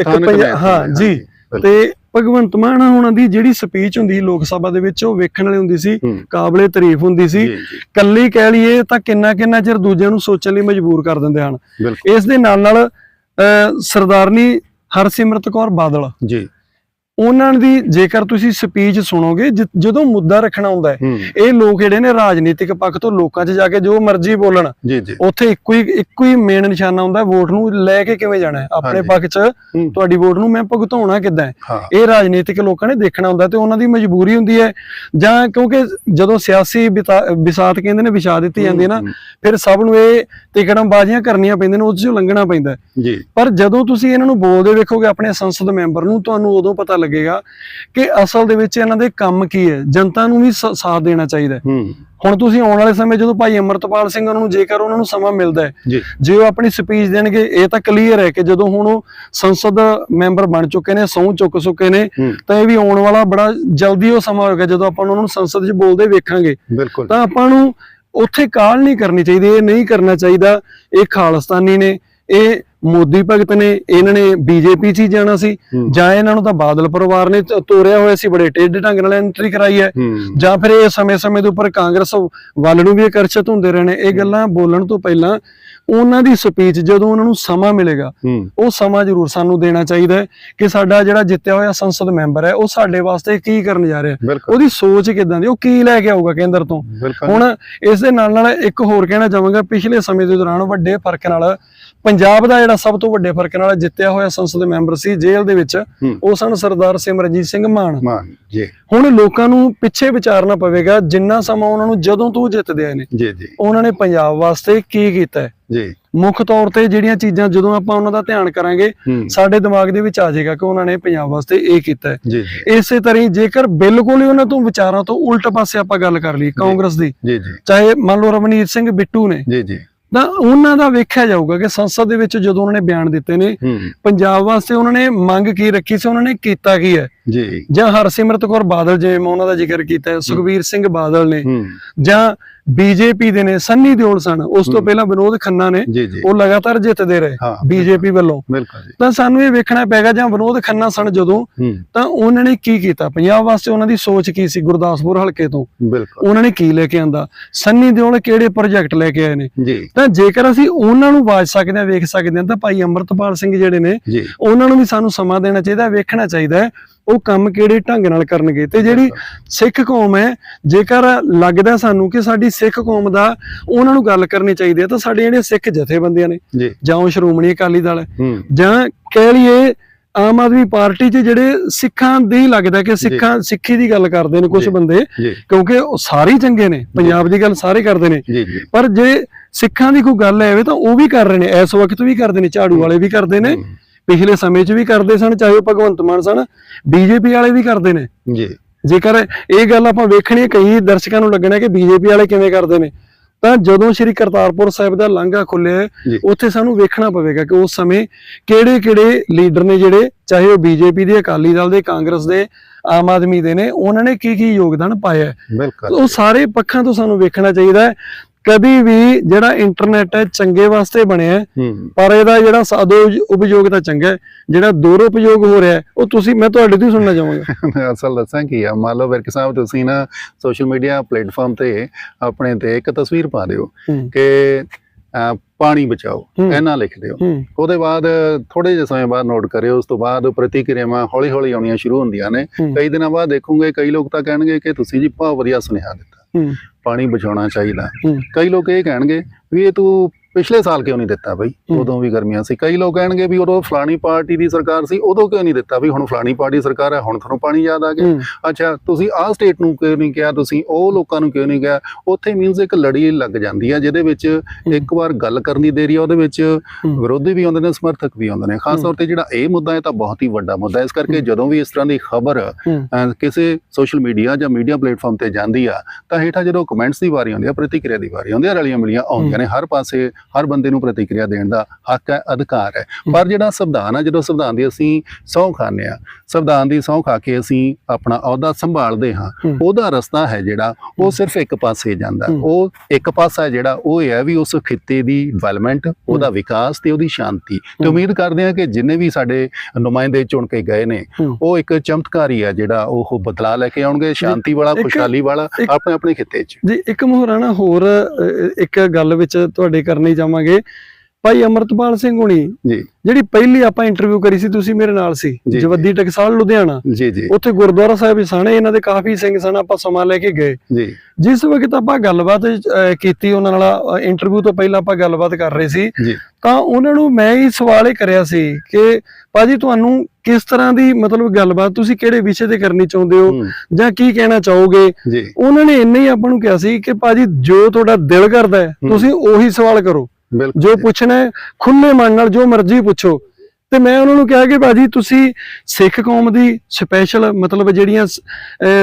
ਇੱਕ ਹਾਂ ਜੀ। ਤੇ ਭਗਵੰਤ ਮਾਨ ਉਹਨਾਂ ਦੀ ਜਿਹੜੀ ਸਪੀਚ ਹੁੰਦੀ ਸੀ ਲੋਕ ਸਭਾ ਦੇ ਵਿੱਚ ਉਹ ਵੇਖਣ ਵਾਲੀ ਹੁੰਦੀ ਸੀ ਕਾਬਲੇ ਤਾਰੀਫ ਹੁੰਦੀ ਸੀ। ਕੱਲੀ ਕਹਿ ਲਈਏ ਤਾਂ ਕਿੰਨਾ ਕਿੰਨਾ ਚਿਰ ਦੂਜਿਆਂ ਨੂੰ ਸੋਚਣ ਲਈ ਮਜਬੂਰ ਕਰ ਦਿੰਦੇ ਹਨ। ਇਸ ਦੇ ਨਾਲ ਨਾਲ ਸਰਦਾਰਨੀ ਹਰਸਿਮਰਤ ਕੌਰ ਬਾਦਲ ਜੀ। ਉਹਨਾਂ ਦੀ ਜੇਕਰ ਤੁਸੀਂ ਸਪੀਚ ਸੁਣੋਗੇ ਜਦੋਂ ਮੁੱਦਾ ਰੱਖਣਾ ਹੁੰਦਾ ਹੈ ਇਹ ਲੋਕ ਜਿਹੜੇ ਨੇ ਰਾਜਨੀਤਿਕ ਪੱਖ ਤੋਂ ਲੋਕਾਂ 'ਚ ਜਾ ਕੇ ਜੋ ਮਰਜ਼ੀ ਬੋਲਣ ਉੱਥੇ ਇੱਕੋ ਹੀ ਇੱਕੋ ਹੀ ਮੇਨ ਨਿਸ਼ਾਨਾ ਹੁੰਦਾ ਵੋਟ ਨੂੰ ਲੈ ਕੇ ਕਿਵੇਂ ਜਾਣਾ ਹੈ? ਆਪਣੇ। ਪੱਖ 'ਚ ਤੁਹਾਡੀ ਵੋਟ ਨੂੰ ਮੈਂ ਭੁਗਤਾਉਣਾ ਕਿੱਦਾਂ ਹੈ? ਇਹ ਰਾਜਨੀਤਿਕ ਲੋਕਾਂ ਨੇ ਦੇਖਣਾ ਹੁੰਦਾ ਤੇ ਉਹਨਾਂ ਦੀ ਮਜਬੂਰੀ ਹੁੰਦੀ ਹੈ। ਜਾਂ ਕਿਉਂਕਿ ਜਦੋਂ ਸਿਆਸੀ ਬਿਸਾਤ ਕਹਿੰਦੇ ਨੇ ਵਿਛਾ ਦਿੱਤੀ ਜਾਂਦੀ ਹੈ ਨਾ ਫਿਰ ਸਭ ਨੂੰ ਇਹ ਤਿਕੜਮਬਾਜ਼ੀਆਂ ਕਰਨੀਆਂ ਪੈਂਦੀਆਂ ਨੇ ਉਸ ਚੋਂ ਲੰਘਣਾ ਪੈਂਦਾ। ਜੀ। ਪਰ ਜਦੋਂ ਤੁਸੀਂ ਇਹਨਾਂ ਨੂੰ ਬੋਲਦੇ ਵੇਖੋਗੇ ਆਪਣੇ ਸੰਸਦ ਮੈਂਬਰ ਨੂੰ ਤੁਹਾਨੂੰ ਉਦੋਂ ਪਤਾ ਲੱਗੇਗਾ ਕਿ ਅਸਲ ਦੇ ਵਿੱਚ ਇਹਨਾਂ ਦੇ ਕੰਮ ਕੀ ਹੈ? ਜਨਤਾ ਨੂੰ ਵੀ ਸ- ਸਾਥ ਦੇਣਾ ਚਾਹੀਦਾ ਹੈ। ਹੁਣ ਤੁਸੀਂ ਆਉਣ ਵਾਲੇ ਸਮੇਂ ਜਦੋਂ ਭਾਈ ਅਮਰਤਪਾਲ ਸਿੰਘ ਉਹਨਾਂ ਨੂੰ ਜੇਕਰ ਉਹਨਾਂ ਨੂੰ ਸਮਾਂ ਮਿਲਦਾ ਹੈ ਜੀ। ਉਹ ਆਪਣੀ ਸਪੀਚ ਦੇਣਗੇ ਇਹ ਤਾਂ ਕਲੀਅਰ ਹੈ ਕਿ ਜਦੋਂ ਹੁਣ ਉਹ ਸੰਸਦ ਮੈਂਬਰ ਬਣ ਚੁੱਕੇ ਨੇ ਸਹੁੰ ਚੁੱਕ ਚੁੱਕੇ ਨੇ ਤਾਂ ਇਹ ਵੀ ਆਉਣ ਵਾਲਾ ਬੜਾ ਜਲਦੀ ਉਹ ਸਮਾਂ ਹੋਏਗਾ ਜਦੋਂ ਆਪਾਂ ਉਹਨਾਂ ਨੂੰ ਸੰਸਦ 'ਚ ਬੋਲਦੇ ਵੇਖਾਂਗੇ। ਤਾਂ ਆਪਾਂ ਨੂੰ ਉੱਥੇ ਕਾਲ ਨਹੀਂ ਕਰਨੀ ਚਾਹੀਦੀ ਇਹ ਨਹੀਂ ਕਰਨਾ ਚਾਹੀਦਾ ਇਹ ਖਾਲਸਤਾਨੀ ਨੇ ਇਹ ਮੋਦੀ ਭਗਤ ਨੇ ਇਹਨਾਂ ਨੇ ਬੀਜੇਪੀ 'ਚ ਹੀ ਜਾਣਾ ਸੀ ਜਾਂ ਇਹਨਾਂ ਨੂੰ ਤਾਂ ਬਾਦਲ ਪਰਿਵਾਰ ਨੇ ਤੋਰਿਆ ਹੋਇਆ ਸੀ ਬੜੇ ਟੇਢੇ ਢੰਗ ਨਾਲ ਐਂਟਰੀ ਕਰਾਈ ਹੈ ਜਾਂ ਫਿਰ ਇਹ ਸਮੇਂ-ਸਮੇਂ ਦੇ ਉੱਪਰ ਕਾਂਗਰਸ ਵੱਲ ਨੂੰ ਵੀ ਆਕਰਸ਼ਿਤ ਹੁੰਦੇ ਰਹੇ ਨੇ ਇਹ ਗੱਲਾਂ ਬੋਲਣ ਤੋਂ ਪਹਿਲਾਂ ਉਹਨਾਂ ਦੀ ਸਪੀਚ ਜਦੋਂ ਉਹਨਾਂ ਨੂੰ ਸਮਾਂ ਮਿਲੇਗਾ ਉਹ ਸਮਾਂ ਜ਼ਰੂਰ ਸਾਨੂੰ ਦੇਣਾ ਚਾਹੀਦਾ ਹੈ ਕਿ ਸਾਡਾ ਜਿਹੜਾ ਜਿੱਤਿਆ ਹੋਇਆ ਸੰਸਦ ਮੈਂਬਰ ਹੈ ਉਹ ਸਾਡੇ ਵਾਸਤੇ ਕੀ ਕਰਨ ਜਾ ਰਿਹਾ ਉਹਦੀ ਸੋਚ ਕਿਦਾਂ ਦੀ ਉਹ ਕੀ ਲੈ ਕੇ ਆਊਗਾ ਕੇਂਦਰ ਤੋਂ? ਹੁਣ ਇਸ ਦੇ ਨਾਲ ਨਾਲ ਇੱਕ ਹੋਰ ਕਹਿਣਾ ਚਾਹਾਂਗਾ ਪਿਛਲੇ ਸਮੇਂ ਦੇ ਦੌਰਾਨ ਵੱਡੇ ਫ਼ਰਕ ਨਾਲ ਪੰਜਾਬ ਦਾ ਜਿਹੜਾ ਸਭ ਤੋਂ ਵੱਡੇ ਫ਼ਰਕ ਨਾਲ ਜਿੱਤਿਆ ਹੋਇਆ ਸੰਸਦ ਮੈਂਬਰ ਸੀ ਜੇਲ੍ਹ ਦੇ ਵਿੱਚ। ਉਹ ਸਨ ਸਰਦਾਰ ਸਿਮਰਨਜੀਤ ਸਿੰਘ ਮਾਨ। ਮਾਨ ਜੀ। ਹੁਣ ਲੋਕਾਂ ਨੂੰ ਪਿੱਛੇ ਵਿਚਾਰਨਾ ਪਵੇਗਾ ਜਿੰਨਾ ਸਮਾਂ ਉਹਨਾਂ ਨੂੰ ਜਦੋਂ ਤੋਂ ਜਿੱਤਦੇ ਆਏ ਨੇ। ਜੀ ਜੀ। ਉਹਨਾਂ ਨੇ ਪੰਜਾਬ ਵਾਸਤੇ ਕੀ ਕੀਤਾ ਜੀ। ਮੁੱਖ ਤੌਰ ਤੇ ਜਿਹੜੀਆਂ ਚੀਜ਼ਾਂ ਜਦੋਂ ਆਪਾਂ ਉਹਨਾਂ ਦਾ ਧਿਆਨ ਕਰਾਂਗੇ ਸਾਡੇ ਦਿਮਾਗ ਦੇ ਵਿੱਚ ਆ ਜਾਏਗਾ ਕਿ ਉਹਨਾਂ ਨੇ ਪੰਜਾਬ ਵਾਸਤੇ ਇਹ ਕੀਤਾ ਹੈ। ਇਸੇ ਤਰ੍ਹਾਂ ਹੀ ਜੇਕਰ ਬਿਲਕੁਲ ਹੀ ਉਹਨਾਂ ਤੋਂ ਵਿਚਾਰਾਂ ਤੋਂ ਉਲਟ ਪਾਸੇ ਆਪਾਂ ਗੱਲ ਕਰ ਲਈ ਕਾਂਗਰਸ ਦੀ ਚਾਹੇ ਮੰਨ ਲਓ ਰਵਨੀਤ ਸਿੰਘ ਬਿੱਟੂ ਨੇ ਜੀ ਜੀ। ਤਾਂ ਉਹਨਾਂ ਦਾ ਵੇਖਿਆ ਜਾਊਗਾ ਕਿ ਸੰਸਦ ਦੇ ਵਿੱਚ ਜਦੋਂ ਉਹਨਾਂ ਨੇ ਬਿਆਨ ਦਿੱਤੇ ਨੇ ਪੰਜਾਬ ਵਾਸਤੇ ਉਹਨਾਂ ਨੇ ਮੰਗ ਕੀ ਰੱਖੀ ਸੀ ਉਹਨਾਂ ਨੇ ਕੀਤਾ ਕੀ ਹੈ? ਜੀ। ਜਾਂ ਹਰਸਿਮਰਤ ਕੌਰ ਬਾਦਲ ਜਿਵੇਂ ਮੈਂ ਉਹਨਾਂ ਦਾ ਜ਼ਿਕਰ ਕੀਤਾ ਹੈ ਸੁਖਬੀਰ ਸਿੰਘ ਬਾਦਲ ਨੇ ਜਾਂ ਬੀਜੇਪੀ ਦੇ ਨੇ ਸੰਨੀ ਦਿਓਲ ਸਨ ਉਸ ਤੋਂ। ਪਹਿਲਾਂ ਵਿਨੋਦ ਖੰਨਾ ਨੇ ਉਹ ਲਗਾਤਾਰ ਜਿੱਤਦੇ ਰਹੇ ਬੀਜੇਪੀ ਵੱਲੋਂ। ਤਾਂ ਸਾਨੂੰ ਇਹ ਵੇਖਣਾ ਪੈਗਾ ਜਾਂ ਵਿਨੋਦ ਖੰਨਾ ਸਨ ਜਦੋਂ ਤਾਂ ਉਹਨਾਂ ਨੇ ਕੀ ਕੀਤਾ? ਪੰਜਾਬ ਵਾਸਤੇ ਉਹਨਾਂ ਦੀ ਸੋਚ ਕੀ ਸੀ? ਗੁਰਦਾਸਪੁਰ ਹਲਕੇ ਤੋਂ। ਉਹਨਾਂ ਨੇ ਕੀ ਲੈ ਕੇ ਆਂਦਾ? ਸੰਨੀ ਦਿਓਲ ਕਿਹੜੇ ਪ੍ਰੋਜੈਕਟ ਲੈ ਕੇ ਆਏ ਨੇ? ਤਾਂ ਜੇਕਰ ਅਸੀਂ ਉਹਨਾਂ ਨੂੰ ਵਾਜ ਸਕਦੇ ਹਾਂ ਵੇਖ ਸਕਦੇ ਹਾਂ ਤਾਂ ਭਾਈ ਅੰਮ੍ਰਿਤਪਾਲ ਸਿੰਘ ਜਿਹੜੇ ਨੇ ਉਹਨਾਂ ਨੂੰ ਵੀ ਸਾਨੂੰ ਸਮਾਂ ਦੇਣਾ ਚਾਹੀਦਾ ਵੇਖਣਾ ਚਾਹੀਦਾ ਹੈ ਉਹ ਕੰਮ ਕਿਹੜੇ ਢੰਗ ਨਾਲ ਕਰਨਗੇ ਤੇ ਜਿਹੜੀ ਸਿੱਖ ਕੌਮ ਹੈ ਜੇਕਰ ਲੱਗਦਾ ਸਾਨੂੰ ਕਿ ਸਾਡੀ ਸਿੱਖ ਕੌਮ ਦਾ ਉਹਨਾਂ ਨੂੰ ਗੱਲ ਕਰਨੀ ਚਾਹੀਦੀ ਹੈ ਤਾਂ ਸਾਡੇ ਜਿਹੜੇ ਸਿੱਖ ਜਥੇਬੰਦੀਆਂ ਨੇ ਜੀ। ਸ਼੍ਰੋਮਣੀ ਅਕਾਲੀ ਦਲ ਜਾਂ ਕਹਿ ਲਈਏ ਆਮ ਆਦਮੀ ਪਾਰਟੀ 'ਚ ਜਿਹੜੇ ਸਿੱਖਾਂ ਦੇ ਲੱਗਦਾ ਕਿ ਸਿੱਖਾਂ ਸਿੱਖੀ ਦੀ ਗੱਲ ਕਰਦੇ ਨੇ ਕੁਝ। ਬੰਦੇ ਕਿਉਂਕਿ ਉਹ ਸਾਰੇ ਚੰਗੇ ਨੇ ਪੰਜਾਬ ਦੀ ਗੱਲ ਸਾਰੇ ਕਰਦੇ ਨੇ। ਪਰ ਜੇ ਸਿੱਖਾਂ ਦੀ ਕੋਈ ਗੱਲ ਐਵੇਂ ਤਾਂ ਉਹ ਵੀ ਕਰ ਰਹੇ ਨੇ ਇਸ ਵਕਤ ਵੀ ਕਰਦੇ ਨੇ ਝਾੜੂ ਵਾਲੇ ਵੀ ਕਰਦੇ ਨੇ ਪਿਛਲੇ ਸਮੇਂ 'ਚ ਵੀ ਕਰਦੇ ਸਨ ਚਾਹੇ ਉਹ ਭਗਵੰਤ ਮਾਨ ਸਨ ਬੀਜੇਪੀ ਵਾਲੇ ਵੀ ਕਰਦੇ ਨੇ। ਜੀ। ਜੇਕਰ ਇਹ ਗੱਲ ਆਪਾਂ ਵੇਖਣੀ ਹੈ ਕਈ ਦਰਸ਼ਕਾਂ ਨੂੰ ਲੱਗਣਾ ਕਿ ਬੀਜੇਪੀ ਵਾਲੇ ਕਿਵੇਂ ਕਰਦੇ ਨੇ। ਤਾਂ ਜਦੋਂ ਸ੍ਰੀ ਕਰਤਾਰਪੁਰ ਸਾਹਿਬ ਦਾ ਲਾਂਘਾ ਖੁੱਲਿਆ। ਉੱਥੇ ਸਾਨੂੰ ਵੇਖਣਾ ਪਵੇਗਾ ਕਿ ਉਸ ਸਮੇਂ ਕਿਹੜੇ-ਕਿਹੜੇ ਲੀਡਰ ਨੇ ਜਿਹੜੇ ਚਾਹੇ ਉਹ ਬੀਜੇਪੀ ਦੇ ਅਕਾਲੀ ਦਲ ਦੇ ਕਾਂਗਰਸ ਦੇ ਆਮ ਆਦਮੀ ਦੇ ਨੇ ਉਹਨਾਂ ਨੇ ਕੀ ਕੀ ਯੋਗਦਾਨ ਪਾਇਆ ਉਹ ਸਾਰੇ ਪੱਖਾਂ ਤੋਂ ਸਾਨੂੰ ਵੇਖਣਾ ਚਾਹੀਦਾ ਹੈ ਕਦੀ ਵੀ ਜਿਹੜਾ ਇੰਟਰਨੈਟ ਹੈ ਚੰਗੇ ਵਾਸਤੇ ਬਣਿਆ ਹੈ ਪਰ ਇਹਦਾ ਜਿਹੜਾ ਸਾਦੋ ਉਪਯੋਗ ਤਾਂ ਚੰਗਾ ਹੈ ਜਿਹੜਾ ਦੁਰਉਪਯੋਗ ਹੋ ਰਿਹਾ ਉਹ ਤੁਸੀਂ ਮੈਂ ਤੁਹਾਡੇ ਤੋਂ ਸੁਣਨਾ ਚਾਹਾਂਗਾ। ਅਸਲ ਦੱਸਾਂ ਕੀ ਆ ਮੰਨ ਲਓ ਵਿਰਕ ਸਾਹਿਬ ਤੁਸੀਂ ਨਾ ਸੋਸ਼ਲ ਮੀਡੀਆ ਪਲੇਟਫਾਰਮ ਤੇ ਆਪਣੇ ਤੇ ਇੱਕ ਤਸਵੀਰ ਪਾ ਦਿਓ ਕਿ ਪਾਣੀ ਬਚਾਓ। ਇਹਨਾਂ ਲਿਖ ਦਿਓ। ਉਹਦੇ ਬਾਅਦ ਥੋੜੇ ਜਿਹੇ ਸਮੇਂ ਬਾਅਦ ਨੋਟ ਕਰਿਓ ਉਸ ਤੋਂ ਬਾਅਦ ਪ੍ਰਤੀਕਿਰਿਆਵਾਂ ਹੌਲੀ ਹੌਲੀ ਆਉਣੀਆਂ ਸ਼ੁਰੂ ਹੁੰਦੀਆਂ ਨੇ। ਕਈ ਦਿਨਾਂ ਬਾਅਦ ਦੇਖੋਗੇ ਕਈ ਲੋਕ ਤਾਂ ਕਹਿਣਗੇ ਕਿ ਤੁਸੀਂ ਜੀ ਬਹੁਤ ਵਧੀਆ ਸੁਨੇਹਾ ਦਿੱਤਾ। ਪਾਣੀ ਬਚਾਉਣਾ ਚਾਹੀਦਾ। ਕਈ ਲੋਕ ਇਹ ਕਹਿਣਗੇ ਵੀ ਇਹ ਤੂੰ ਪਿਛਲੇ ਸਾਲ ਕਿਉਂ ਨਹੀਂ ਦਿੱਤਾ ਬਈ? ਹੂੰ। ਉਦੋਂ ਵੀ ਗਰਮੀਆਂ ਸੀ। ਕਈ ਲੋਕ ਕਹਿਣਗੇ ਵੀ ਉਦੋਂ ਫਲਾਣੀ ਪਾਰਟੀ ਦੀ ਸਰਕਾਰ ਸੀ ਉਦੋਂ ਕਿਉਂ ਨਹੀਂ ਦਿੱਤਾ? ਵੀ ਹੁਣ ਫਲਾਣੀ ਪਾਰਟੀ ਸਰਕਾਰ ਹੈ ਹੁਣ ਤੁਹਾਨੂੰ ਪਾਣੀ ਯਾਦ ਆ ਗਿਆ। ਹੂੰ। ਅੱਛਾ ਤੁਸੀਂ ਆਹ ਸਟੇਟ ਨੂੰ ਕਿਉਂ ਨਹੀਂ ਕਿਹਾ? ਤੁਸੀਂ ਉਹ ਲੋਕਾਂ ਨੂੰ ਕਿਉਂ ਨਹੀਂ ਕਿਹਾ? ਉੱਥੇ ਮੀਨਸ ਇੱਕ ਲੜੀ ਲੱਗ ਜਾਂਦੀ ਆ ਜਿਹਦੇ ਵਿੱਚ ਇੱਕ ਵਾਰ ਗੱਲ ਕਰਨ ਦੀ ਦੇਰੀ ਆ ਉਹਦੇ ਵਿੱਚ ਹੂੰ। ਵਿਰੋਧੀ ਵੀ ਆਉਂਦੇ ਨੇ ਸਮਰਥਕ ਵੀ ਆਉਂਦੇ ਨੇ। ਖਾਸ ਤੌਰ ਤੇ ਜਿਹੜਾ ਇਹ ਮੁੱਦਾ ਹੈ ਤਾਂ ਬਹੁਤ ਹੀ ਵੱਡਾ ਮੁੱਦਾ ਹੈ। ਇਸ ਕਰਕੇ ਹੂੰ। ਜਦੋਂ ਵੀ ਇਸ ਤਰ੍ਹਾਂ ਦੀ ਖਬਰ ਹੂੰ। ਕਿਸੇ ਸੋਸ਼ਲ ਮੀਡੀਆ ਜਾਂ ਮੀਡੀਆ ਪਲੇਟਫਾਰਮ ਤੇ ਜਾਂਦੀ ਆ ਤਾਂ ਹੇਠਾਂ ਜਦੋਂ ਕਮੈਂਟਸ ਦੀ ਵਾਰੀ ਆਉਂਦੀ ਆ ਪ੍ਰਤੀਕਿਰਿਆ ਦੀ ਵਾਰੀ ਆਉਂਦੀ ਆ ਰਲੀਆਂ ਮਿਲੀਆਂ ਆਉਂਦੀਆਂ ਨੇ ਹਰ ਪਾਸੇ ਹਰ ਬੰਦੇ ਨੂੰ ਪ੍ਰਤੀਕਿਰਿਆ ਦੇਣ ਦਾ ਹੱਕ ਹੈ ਅਧਿਕਾਰ ਹੈ ਪਰ ਜਿਹੜਾ ਸੰਵਿਧਾਨ ਆ ਜਦੋਂ ਸੰਵਿਧਾਨ ਦੀ ਅਸੀਂ ਸਹੁੰ ਖਾਂਦੇ ਆ ਸੰਵਿਧਾਨ ਦੀ ਸਹੁੰ ਖਾ ਕੇ ਅਸੀਂ ਆਪਣਾ ਅਹੁਦਾ ਸੰਭਾਲਦੇ ਹਾਂ ਹੂੰ। ਉਹਦਾ ਰਸਤਾ ਹੈ ਜਿਹੜਾ ਉਹ ਸਿਰਫ ਇੱਕ ਪਾਸੇ ਜਾਂਦਾ ਹੂੰ। ਉਹ ਇੱਕ ਪਾਸਾ ਹੈ ਜਿਹੜਾ ਉਹ ਹੈ ਵੀ ਉਸ ਖਿੱਤੇ ਦੀ ਡਿਵੈਲਪਮੈਂਟ ਉਹਦਾ ਵਿਕਾਸ ਤੇ ਉਹਦੀ ਸ਼ਾਂਤੀ ਤੇ ਹੂੰ। ਉਮੀਦ ਕਰਦੇ ਹਾਂ ਕਿ ਜਿੰਨੇ ਵੀ ਸਾਡੇ ਨੁਮਾਇੰਦੇ ਚੁਣ ਕੇ ਗਏ ਨੇ ਹੂੰ। ਉਹ ਇੱਕ ਚਮਤਕਾਰੀ ਹੈ ਜਿਹੜਾ ਉਹ ਬਦਲਾ ਲੈ ਕੇ ਆਉਣਗੇ ਸ਼ਾਂਤੀ ਵਾਲਾ ਖੁਸ਼ਹਾਲੀ ਵਾਲਾ ਆਪਣੇ ਆਪਣੇ ਖਿੱਤੇ 'ਚ ਜੀ ਇੱਕ ਮੋਹਰਾਣਾ ਹੋਰ ਇੱਕ ਗੱਲ ਵਿੱਚ ਤੁਹਾਡੇ ਕਰਨੀ ਜਾਵਾਂਗੇ। ਭਾਈ ਅਮਰਤਪਾਲ ਸਿੰਘ ਹੁਣੀ ਜੀ। ਜਿਹੜੀ ਪਹਿਲੀ ਆਪਾਂ ਇੰਟਰਵਿਊ ਕਰੀ ਸੀ ਤੁਸੀਂ ਮੇਰੇ ਨਾਲ ਸੀ। ਜਵੱਦੀ ਟਕਸਾਲ ਲੁਧਿਆਣਾ। ਜੀ ਜੀ। ਉੱਥੇ ਗੁਰਦੁਆਰਾ ਸਾਹਿਬ ਸਾਣੇ ਇਹਨਾਂ ਦੇ ਕਾਫੀ ਸਿੰਘ ਸਨ ਆਪਾਂ ਸਮਾਂ ਲੈ ਕੇ ਗਏ। ਜੀ। ਜਿਸ ਵਕਤ ਆਪਾਂ ਗੱਲਬਾਤ ਕੀਤੀ ਉਹਨਾਂ ਨਾਲ ਇੰਟਰਵਿਊ ਤੋਂ ਪਹਿਲਾਂ ਆਪਾਂ ਗੱਲਬਾਤ ਕਰ ਰਹੇ ਸੀ ਤਾਂ ਉਹਨਾਂ ਨੂੰ ਮੈਂ ਹੀ ਸਵਾਲ ਇਹ ਕਰਿਆ ਸੀ ਕਿ ਭਾਜੀ ਤੁਹਾਨੂੰ ਕਿਸ ਤਰ੍ਹਾਂ ਦੀ ਮਤਲਬ ਗੱਲਬਾਤ ਤੁਸੀਂ ਕਿਹੜੇ ਵਿਸ਼ੇ ਤੇ ਕਰਨੀ ਚਾਹੁੰਦੇ ਹੋ ਜਾਂ ਕੀ ਕਹਿਣਾ ਚਾਹੋਗੇ? ਉਹਨਾਂ ਨੇ ਇੰਨੇ ਹੀ ਆਪਾਂ ਨੂੰ ਕਿਹਾ ਸੀ ਕਿ ਭਾਜੀ ਜੋ ਤੁਹਾਡਾ ਦਿਲ ਕਰਦਾ। ਤੁਸੀਂ ਉਹੀ ਸਵਾਲ ਕਰੋ। ਜੋ ਪੁੱਛਣਾ ਹੈ ਖੁੱਲੇ ਮਨ ਨਾਲ ਜੋ ਮਰਜ਼ੀ ਪੁੱਛੋ। ਤੇ ਮੈਂ ਉਹਨਾਂ ਨੂੰ ਕਿਹਾ ਕਿ ਭਾਜੀ ਤੁਸੀਂ ਸਿੱਖ ਕੌਮ ਦੀ ਸਪੈਸ਼ਲ ਮਤਲਬ ਜਿਹੜੀਆਂ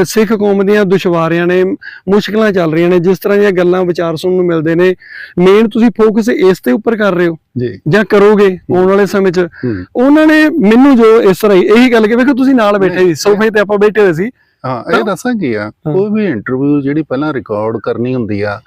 ਸਿੱਖ ਕੌਮ ਦੀਆਂ ਦੁਸ਼ਵਾਰੀਆਂ ਨੇ ਮੁਸ਼ਕਲਾਂ ਚੱਲ ਰਹੀਆਂ ਨੇ ਜਿਸ ਤਰ੍ਹਾਂ ਦੀਆਂ ਗੱਲਾਂ ਵਿਚਾਰ ਸੁਣਨ ਨੂੰ ਮਿਲਦੇ ਨੇ ਮੇਨ ਤੁਸੀਂ ਫੋਕਸ ਇਸ ਤੇ ਉੱਪਰ ਕਰ ਰਹੇ ਹੋ ਜੀ। ਕਰੋਗੇ ਆਉਣ ਵਾਲੇ ਸਮੇਂ 'ਚ। ਉਹਨਾਂ ਨੇ ਮੈਨੂੰ ਜੋ ਇਸ ਤਰ੍ਹਾਂ ਇਹੀ ਗੱਲ ਕਿ ਵੇਖੋ ਤੁਸੀਂ ਨਾਲ ਬੈਠੇ ਸੀ ਸੋਫੇ ਤੇ ਆਪਾਂ ਬੈਠੇ ਹੋਏ ਸੀ। ਹਾਂ ਇਹ ਦੱਸਾਂ ਕੀ ਆ। ਕੋਈ ਵੀ ਇੰਟਰਵਿਊ ਜਿਹੜੀ ਪਹਿਲਾਂ ਰਿਕਾਰਡ ਕਰਨੀ ਹੁੰਦੀ ਆ।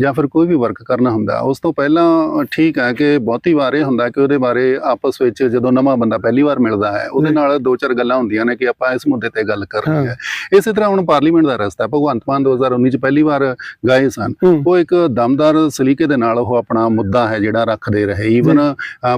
ਜਾਂ ਫਿਰ ਕੋਈ ਵੀ ਵਰਕ ਕਰਨਾ ਹੁੰਦਾ ਉਸ ਤੋਂ ਪਹਿਲਾਂ ਠੀਕ ਹੈ ਕਿ ਬਹੁਤੀ ਵਾਰ ਇਹ ਹੁੰਦਾ ਕਿ ਉਹਦੇ ਬਾਰੇ ਆਪਸ ਵਿੱਚ ਜਦੋਂ ਨਵਾਂ ਬੰਦਾ ਪਹਿਲੀ ਵਾਰ ਮਿਲਦਾ ਹੈ ਉਹਦੇ। ਨਾਲ ਦੋ ਚਾਰ ਗੱਲਾਂ ਹੁੰਦੀਆਂ ਨੇ ਕਿ ਆਪਾਂ ਇਸ ਮੁੱਦੇ ਤੇ ਗੱਲ ਕਰਨੀ ਹਾਂ। ਹੈ ਇਸੇ ਤਰ੍ਹਾਂ ਹੁਣ ਪਾਰਲੀਮੈਂਟ ਦਾ ਰਸਤਾ ਭਗਵੰਤ ਮਾਨ 2019 ਚ ਪਹਿਲੀ ਵਾਰ ਗਏ ਸਨ। ਉਹ ਇੱਕ ਦਮਦਾਰ ਸਲੀਕੇ ਦੇ ਨਾਲ ਉਹ ਆਪਣਾ ਮੁੱਦਾ ਹੈ ਜਿਹੜਾ ਰੱਖਦੇ ਰਹੇ ਈਵਨ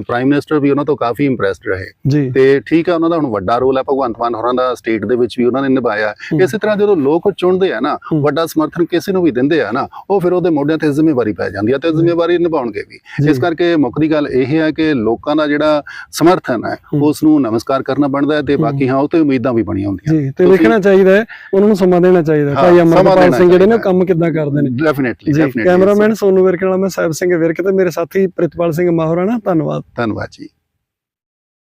ਪ੍ਰਾਈਮ ਮਿਨਿਸਟਰ ਵੀ ਉਹਨਾਂ ਤੋਂ ਕਾਫੀ ਇੰਪ੍ਰੈਸਡ ਰਹੇ ਤੇ ਠੀਕ ਹੈ ਉਹਨਾਂ ਦਾ ਹੁਣ ਵੱਡਾ ਰੋਲ ਹੈ ਭਗਵੰਤ ਮਾਨ ਹੋਰਾਂ ਦਾ ਸਟੇਟ ਦੇ ਵਿੱਚ ਵੀ ਉਹਨਾਂ ਨੇ ਨਿਭਾਇਆ। ਇਸੇ ਤਰ੍ਹਾਂ ਜਦੋਂ ਲੋਕ ਚੁਣਦੇ ਆ ਨਾ। ਵੱਡਾ ਸਮਰਥਨ ਕਿਸੇ ਨੂੰ ਵੀ ਦਿੰਦੇ ਆ ਨਾ ਉਹ ਫਿਰ ਉਹਦੇ ਮੋਢਿਆਂ ਤੇ ਜ਼ਿੰਮੇਵਾਰੀ ਪੈ ਜਾਂਦੀ ਹੈ ਤੇ ਜ਼ਿੰਮੇਵਾਰੀ ਨਿਭਾਉਣਗੇ ਵੀ। ਇਸ ਕਰਕੇ ਮੁੱਖ ਦੀ ਗੱਲ ਇਹ ਹੈ ਕਿ ਲੋਕਾਂ ਦਾ ਜਿਹੜਾ ਸਮਰਥਨ ਹੈ। ਉਸ ਨੂੰ ਨਮਸਕਾਰ ਕਰਨਾ ਬਣਦਾ ਹੈ ਤੇ। ਬਾਕੀ ਹਾਂ ਉਹ ਤੇ ਉਮੀਦਾਂ ਵੀ ਬਣੀਆਂ ਹੁੰਦੀਆਂ। ਜੀ ਤੇ ਵੇਖਣਾ ਚਾਹੀਦਾ ਹੈ ਉਹਨਾਂ ਨੂੰ ਸਮਾਂ ਦੇਣਾ ਚਾਹੀਦਾ ਭਾਈ ਅਮਰਪਾਲ ਸਿੰਘ ਜਿਹੜੇ ਨੇ ਕੰਮ ਕਿੱਦਾਂ ਕਰਦੇ ਨੇ? ਡੈਫੀਨਿਟਲੀ ਜੀ ਕੈਮਰਾਮੈਨ ਸੋਨੂ ਵਿਰਕ ਨਾਲ ਮੈਂ ਸਾਹਿਬ ਸਿੰਘ ਵਿਰਕ ਤੇ ਮੇਰੇ ਸਾਥੀ ਪ੍ਰਿਤਪਾਲ ਸਿੰਘ ਮਾਹੌਰਾਣਾ ਧੰਨਵਾਦ। ਧੰਨਵਾਦ ਜੀ।